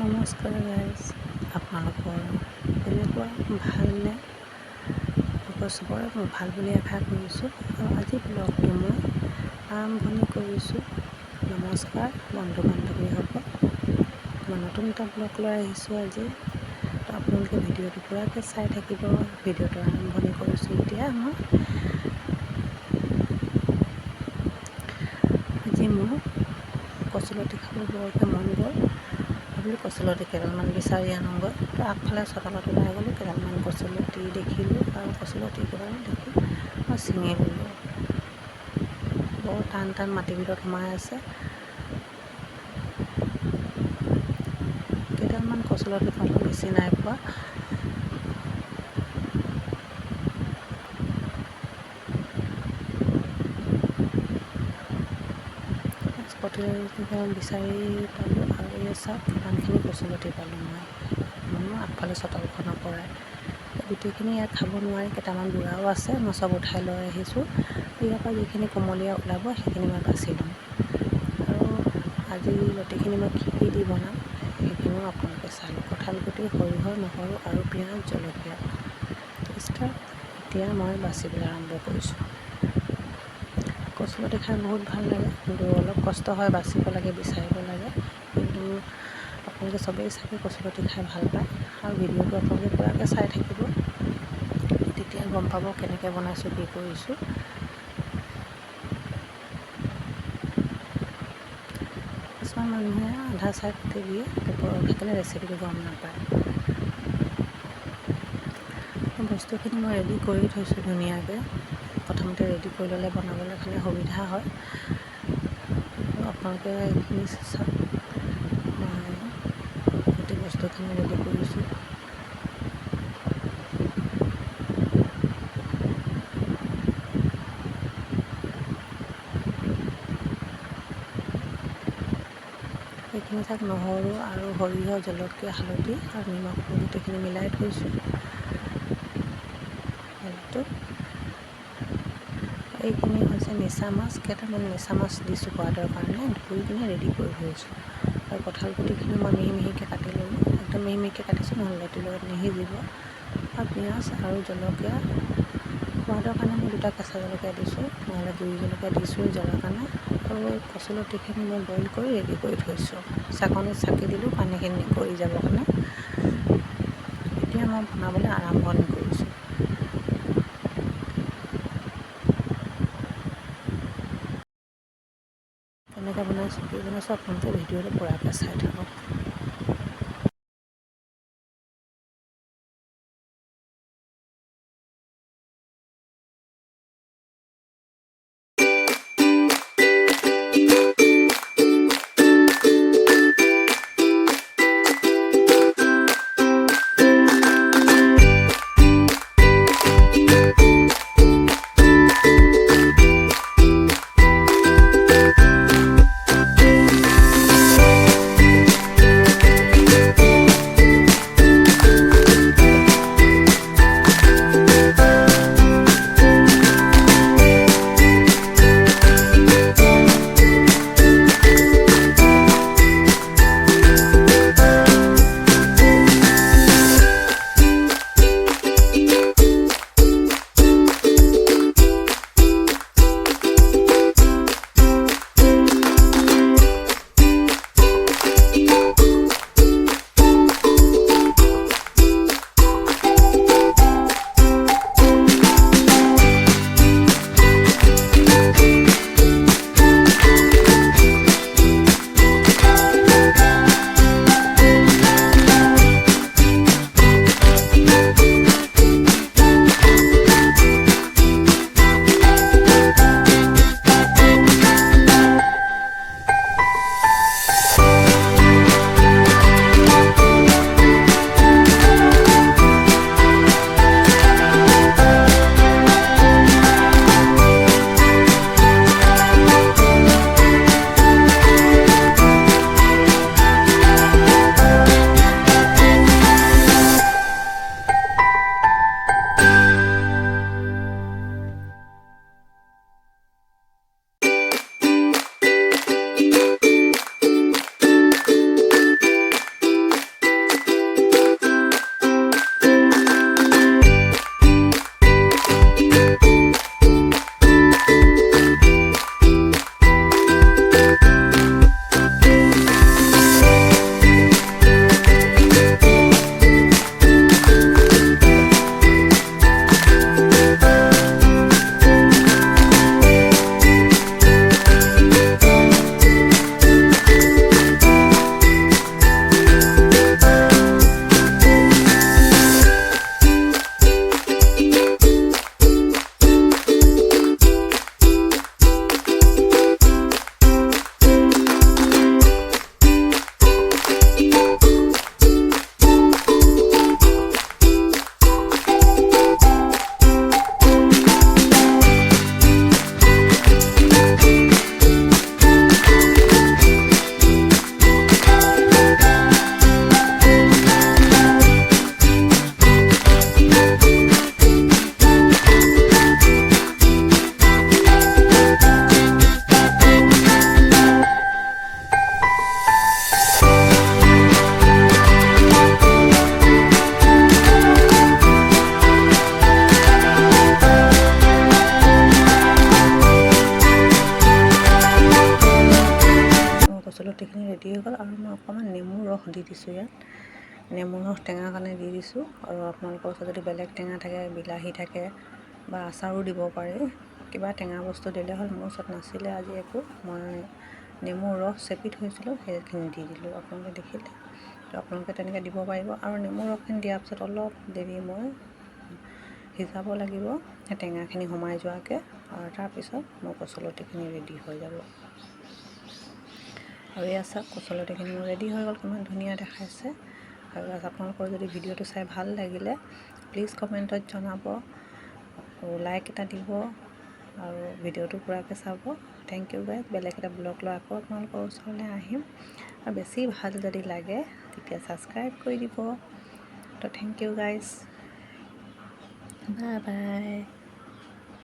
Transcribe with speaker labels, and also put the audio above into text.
Speaker 1: নমস্কাৰ গাইজ আপোনালোকৰ কেনেকুৱা ভালনে? চবৰে মই ভাল বুলি আশা কৰিছোঁ আৰু আজি ব্লগটো মই আৰম্ভণি কৰিছোঁ। নমস্কাৰ বন্ধু বান্ধৱীসকল মই নতুন এটা ব্লগ লৈ আহিছোঁ আজি। তো আপোনালোকে ভিডিঅ'টো পূৰাকৈ চাই থাকিব। ভিডিঅ'টো আৰম্ভণি কৰিছোঁ এতিয়া মই। আজি মোৰ কচুলতি খাব বৰকৈ মন গ'ল। ভাবিলোঁ কচুলতি কেইডালমান বিচাৰি আনোগৈ। তো আগফালে চোতালত ওলাই গ'লোঁ কেইডালমান কচুলতি দেখিলোঁ আৰু কচুলতি কেইডাল দেখি মই ছিঙি ল'লোঁ। বৰ টান টান মাটিৰ ভিতৰত সোমাই আছে। কেইডালমান কচুলতি পালোঁ বেছি নাই পোৱা। বিচাৰি পালোঁ। এই চাওক কিমানখিনি কচুলতি পালোঁ মই। মই আগফালে চোতালখনৰ পৰাই। গোটেইখিনি ইয়াত খাব নোৱাৰি কেইটামান বুঢ়াও আছে মই চব উঠাই লৈ আহিছোঁ। ইয়াৰ পৰা যিখিনি কোমলীয়া ওলাব সেইখিনি মই বাছি ল'ম। আৰু আজি লতিখিনি মই কি কি দি বনাম সেইখিনিও আপোনালোকে লওক। কঁঠাল গুটি সৰিয়হ নহৰু আৰু পিঁয়াজ জলকীয়া। ষ্টাৰ্ট এতিয়া মই বাচিবলৈ আৰম্ভ কৰিছোঁ। কচুলতি খাই বহুত ভাল লাগে কিন্তু অলপ কষ্ট হয় বাচিব লাগে বিচাৰিব লাগে। কিন্তু আপোনালোকে চবেই চাগে কচুলতি খাই ভাল পায় আৰু ভিডিঅ'টো আপোনালোকে পূৰাকৈ চাই থাকিব তেতিয়া গম পাব কেনেকৈ বনাইছোঁ কি কৰিছোঁ। কিছুমান মানুহে আধা চাই কাটি দিয়ে সেইকাৰণে ৰেচিপিটো গম নাপায়। বস্তুখিনি মই ৰেডি কৰি থৈছোঁ ধুনীয়াকৈ। প্ৰথমতে ৰেডি কৰি ল'লে বনাবলৈ খালি সুবিধা হয়। আপোনালোকে এইখিনি চাওক বস্তুখিনি ৰেডি কৰিছোঁ এইখিনি চাওক নহৰু আৰু সৰিয়হ জলকীয়া, হালধি আৰু নিমখ গোটেইখিনি মিলাই থৈছোঁ। তেলটো এইখিনি হৈছে মিছা মাছ, কেইটামান মিছা মাছ দিছোঁ সোৱাদৰ কাৰণে। ধুই কিনে ৰেডি কৰি থৈছোঁ। আৰু কঁঠাল গুটিখিনি মই মিহি মিহিকৈ কাটি ল'লোঁ। একদম মিহি মিহিকৈ কাটিছোঁ নহ'লে লগত নিসিজিব আৰু পিঁয়াজ আৰু জলকীয়া সোৱাদৰ কাৰণে মই দুটা কেঁচা জলকীয়া দিছোঁ নহ'লে গুড়ি জলকীয়া দিছোঁ জ্বলাৰ কাৰণে আৰু কচুলতিখিনি মই বইল কৰি ৰেডি কৰি থৈছোঁ চাকনিত চাকি দিলোঁ পানীখিনি কৰি যাবৰ কাৰণে এতিয়া মই বনাবলৈ আৰম্ভণি কৰিছোঁ কেনেকৈ বনাইছোঁ কি বনাইছোঁ আপোনালোকে ভিডিঅ'টো পূৰাকৈ চাই থাকক নেমু ৰস দি দিছোঁ ইয়াত। নেমু ৰস টেঙাৰ কাৰণে দি দিছোঁ আৰু আপোনালোকৰ ওচৰত যদি বেলেগ টেঙা থাকে বিলাহী থাকে বা আচাৰো দিব পাৰে কিবা টেঙা বস্তু দিলে হ'ল মোৰ ওচৰত নাছিলে আজি একো। মই নেমু ৰস চেপি থৈছিলোঁ সেইখিনি দি দিলোঁ। আপোনালোকে দেখিলে তো আপোনালোকে তেনেকৈ দিব পাৰিব। আৰু নেমু ৰসখিনি দিয়াৰ পিছত অলপ দেৰি মই সিজাব লাগিব সেই টেঙাখিনি সোমাই যোৱাকৈ। আৰু তাৰপিছত মোৰ কচলতিখিনি ৰেডি হৈ যাব। আৰু এয়া চাওক কচলতিখিনি মোৰ ৰেডি হৈ গ'ল, কিমান ধুনীয়া দেখাইছে। আৰু আপোনালোকৰ যদি ভিডিঅ'টো চাই ভালো লাগিলে প্লিজ কমেণ্টত জনাব আৰু লাইক এটা দিব আৰু ভিডিঅ'টো পূৰাকৈ চাব। থেংক ইউ গাইজ বেলেগ এটা ব্লগ লৈ আকৌ আপোনালোকৰ ওচৰলৈ আহিম। আৰু বেছি ভালো যদি লাগে, তেতিয়া ছাবস্ক্ৰাইব কৰি দিব। তো thank you guys bye bye